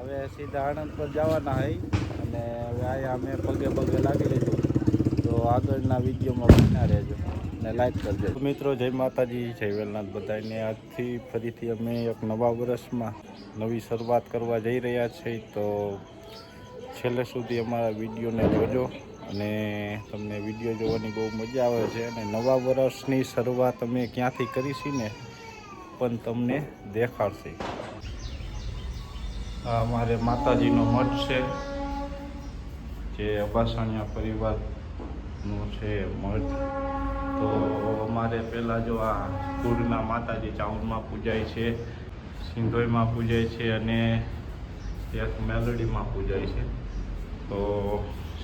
હવે સીધા આણંદ પર જવાના હોય અને હવે અહીંયા અમે પગે પગે લાગી લીધું. તો આગળના વિડીયોમાં બના રહેજો અને લાઈક કરજો. મિત્રો, જય માતાજી, જય વેલનાથ બધાને. આજથી ફરીથી અમે એક નવા વર્ષમાં નવી શરૂઆત કરવા જઈ રહ્યા છીએ. તો છેલ્લે સુધી અમારા વિડીયોને જોજો અને તમને વીડિયો જોવાની બહુ મજા આવે છે. અને નવા વર્ષની શરૂઆત અમે ક્યાંથી કરીશી ને? પણ તમને દેખાડશે. આ અમારે માતાજીનો મઠ છે, જે અબાસણિયા પરિવારનું છે મઠ. તો અમારે પહેલાં જો આ કુળના માતાજી ચાઉનમાં પૂજાય છે, સિંધોઈમાં પૂજાય છે અને એક મેલોડીમાં પૂજાય છે. તો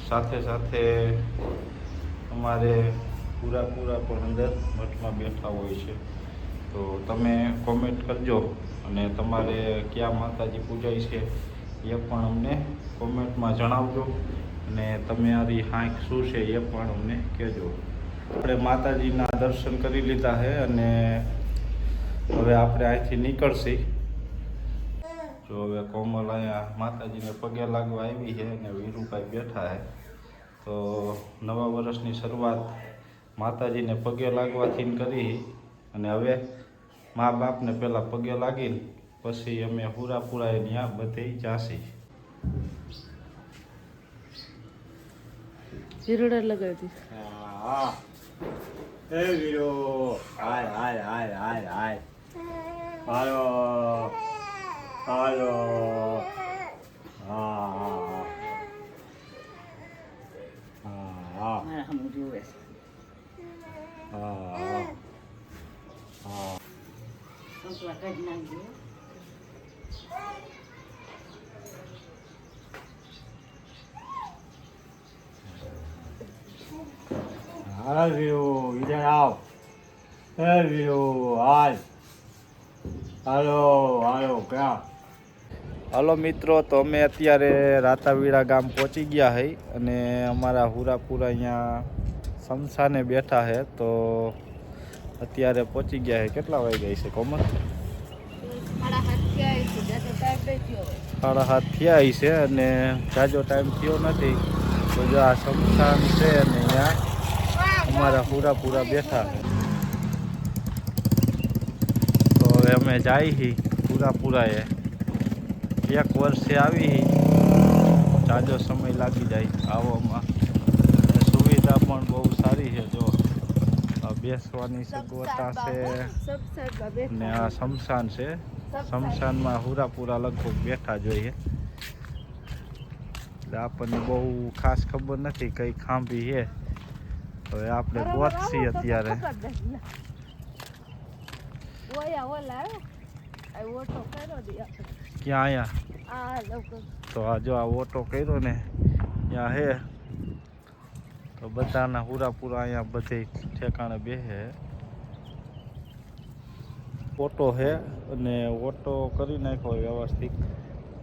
સાથે સાથે અમારે પૂરા પૂરા પણ અંદર મઠમાં બેઠા હોય છે. તો તમે કોમેન્ટ કરજો અને તમારે ક્યાં માતાજી પૂજાય છે એ પણ અમને કોમેન્ટમાં જણાવજો અને તમારી હાંક શું છે એ પણ અમને કહેજો. આપણે માતાજીના દર્શન કરી લીધા છે અને હવે આપણે અહીંથી નીકળશી. જો હવે કોમલ અહીંયા માતાજીને પગે લાગવા આવી છે અને વીરુભાઈ બેઠા છે તો નવા વર્ષની શરૂઆત માતાજીને પગે લાગવાથી કરી અને હવે મા બાપને પહેલાં પગે લાગીને પછી અમે પૂરા પૂરા ત્યાં બધે જાસી. હિરોડર લગાવી હા એ વીરો હાય હાય હાય હાય હાય. હાલો હાલો. હા હા હા. હા હા. હા સંતવા કાઢી નાખજો હાલ વીરો ઇધર આવ. હે વીરો હાલ. હાલો હાલો, ક્યાં? હલો મિત્રો, તો અમે અત્યારે રાતાવીડા ગામ પહોંચી ગયા હઈ અને અમારા હુરાપુરા અહીંયા સમસાને બેઠા છે તો અત્યારે પહોંચી ગયા છે. કેટલા વાગ્યા છે કોમન સાડા હાથ થયા છે અને જાજો ટાઈમ થયો નથી. તો જો આ સમસાન છે અને અહીંયા અમારા હુરાપુરા બેઠા. તો હવે અમે જાય હી પૂરા એ એક વર્ષે આવી જાજો સમય લાગી જાય આવવામાં. અને સુવિધા પણ બહુ સારી છે જો. બેસવાની સગવડતા છે. ને આ શમશાન છે. શમશાનમાં હુરાપુરા લગભગ બેઠા જોઈએ એટલે આપણને બહુ ખાસ ખબર નથી કઈ ખાંભી છે. હવે આપણે ગોતશી અત્યારે. ક્યાં આયા? તો આ જો આ ઓટો કર્યો ને ત્યાં હે. તો બધાના પૂરા અહીંયા બધે ઠેકાણે બેસે ઓટો હે અને ઓટો કરી નાખ્યો વ્યવસ્થિત.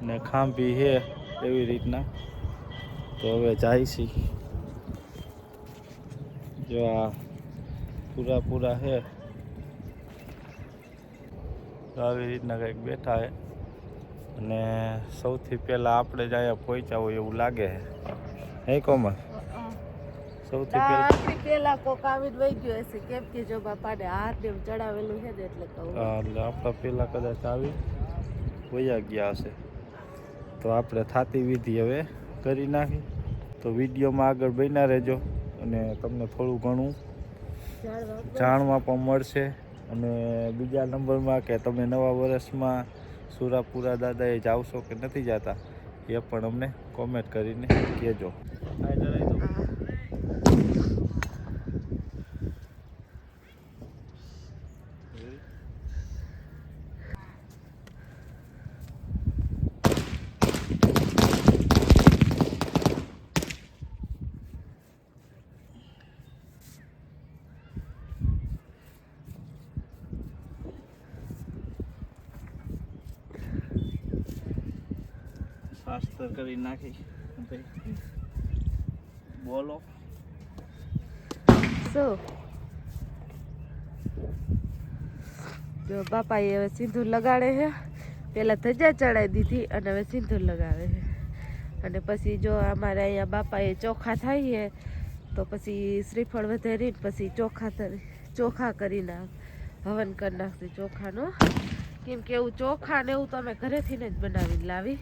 ને ખાંભી હે એવી રીતના. તો હવે જાય છે. જો આ પૂરા પૂરા હે આવી રીતના કંઈક બેઠા હે. અને સૌથી પહેલાં આપણે જ અહીંયા પહોંચ્યા હોય એવું લાગે છે હે કોમલ? સૌથી પહેલાં આપણી પેલા કોક આવીને વહી ગયો હશે. કેમ કે જો બાપાને હાથ ને ચડાવેલું છે ને એટલે કહું. એટલે આપણા પહેલાં કદાચ આવી વયા ગયા હશે. તો આપણે થાતી વિધિ હવે કરી નાખી. તો વિડીયોમાં આગળ બન્યા રહેજો અને તમને થોડું ઘણું જાણવા પણ મળશે. અને બીજા નંબરમાં કે તમે નવા વર્ષમાં સુરાપુરા દાદાએ જાવશો કે નથી જતા એ પણ અમને કોમેન્ટ કરીને કહેજો. શાસ્ત્ર કરી નાખી. બોલો. શું જો બાપા એ હવે સિંદૂર લગાડે છે. પહેલાં ધજા ચડાવી દીધી અને હવે સિંદૂર લગાવે છે. અને પછી જો અમારે અહીંયા બાપાએ ચોખા થાય છે, તો પછી શ્રીફળ વધારીને પછી ચોખા ચોખા કરી નાખ, હવન કરી નાખશે ચોખાનો. કેમ કે એવું ચોખા ને એવું તો અમે ઘરેથી જ બનાવીને લાવી.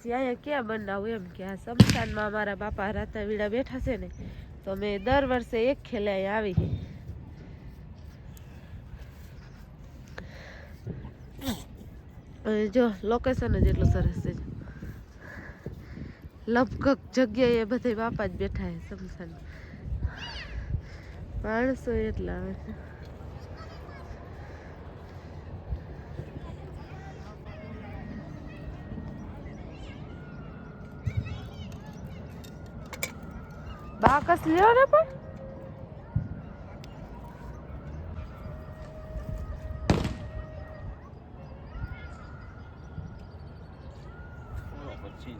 પછી અહીંયા ક્યાં બનાવું એમ કે આ સમસાનમાં અમારા બાપા રાતા વીડા બેઠા છે ને, તો અમે દર વર્ષે એક ખેલે આવી. જો લોકેશન જ એટલું સરસ છે. લગભગ જગ્યાએ બધે બાપા જ બેઠા છે સમસાન માણસો એટલા આવે છે. બાકસ લ્યો ને પણ પછી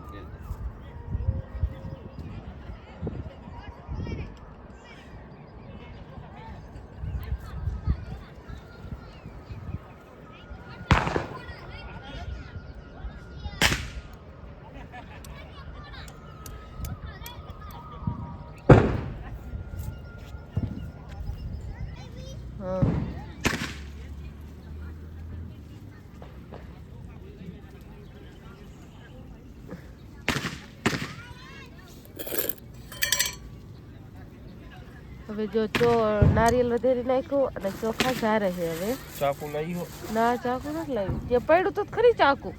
હા. હવે જો ચો નારિયેલ વધેરી નાખ્યું અને ચોખા સારે છે હવે. ચાકુ લઈ ના ચાકુ નથી લાવ્યું. જે પડ્યું તો ખરી ચાકુ.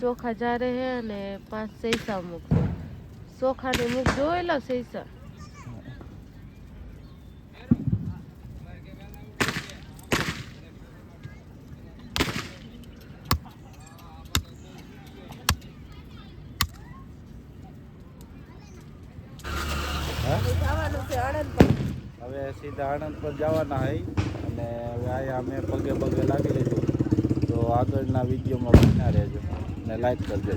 ચોખા જારે છે અને પાંચ સૈસા મૂક ચોખાની મૂક જોયેલા સૈસા હવે સીધા આણંદ પર જવાના હોય અને હવે અહીંયા અમે પગે પગે લાગી લીધું તો આગળના વિડીયોમાં બના રહેજો. અને લાઈક કરજો.